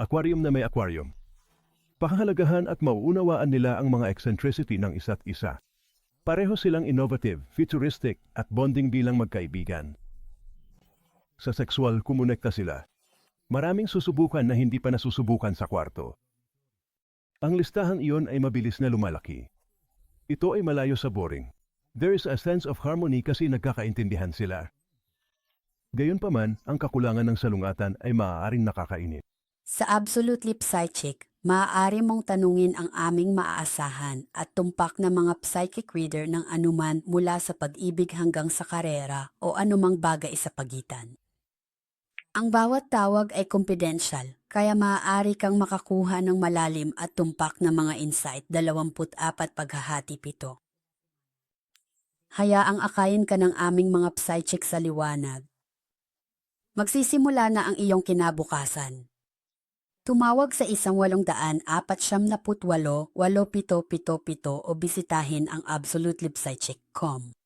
aquarium na may aquarium. Pahahalagahan at mauunawaan nila ang mga eccentricity ng isa't isa. Pareho silang innovative, futuristic at bonding bilang magkaibigan. Sa sexual, kumonekta sila. Maraming susubukan na hindi pa nasusubukan sa kwarto. Ang listahan iyon ay mabilis na lumalaki. Ito ay malayo sa boring. There is a sense of harmony kasi nagkakaintindihan sila. Gayunpaman, ang kakulangan ng salungatan ay maaaring nakakainit. Sa Absolutely Psychic, maaari mong tanungin ang aming maaasahan at tumpak na mga psychic reader ng anuman mula sa pag-ibig hanggang sa karera o anumang bagay sa pagitan. Ang bawat tawag ay confidential, kaya maaari kang makakuha ng malalim at tumpak na mga insight 24 paghahati pito. Hayaang akayin ka ng aming mga psychic sa liwanag. Magsisimula na ang iyong kinabukasan. Tumawag sa isang walong daan apat siyam na putwalo, walo pito pito pito o bisitahin ang absolutelypsychic.com.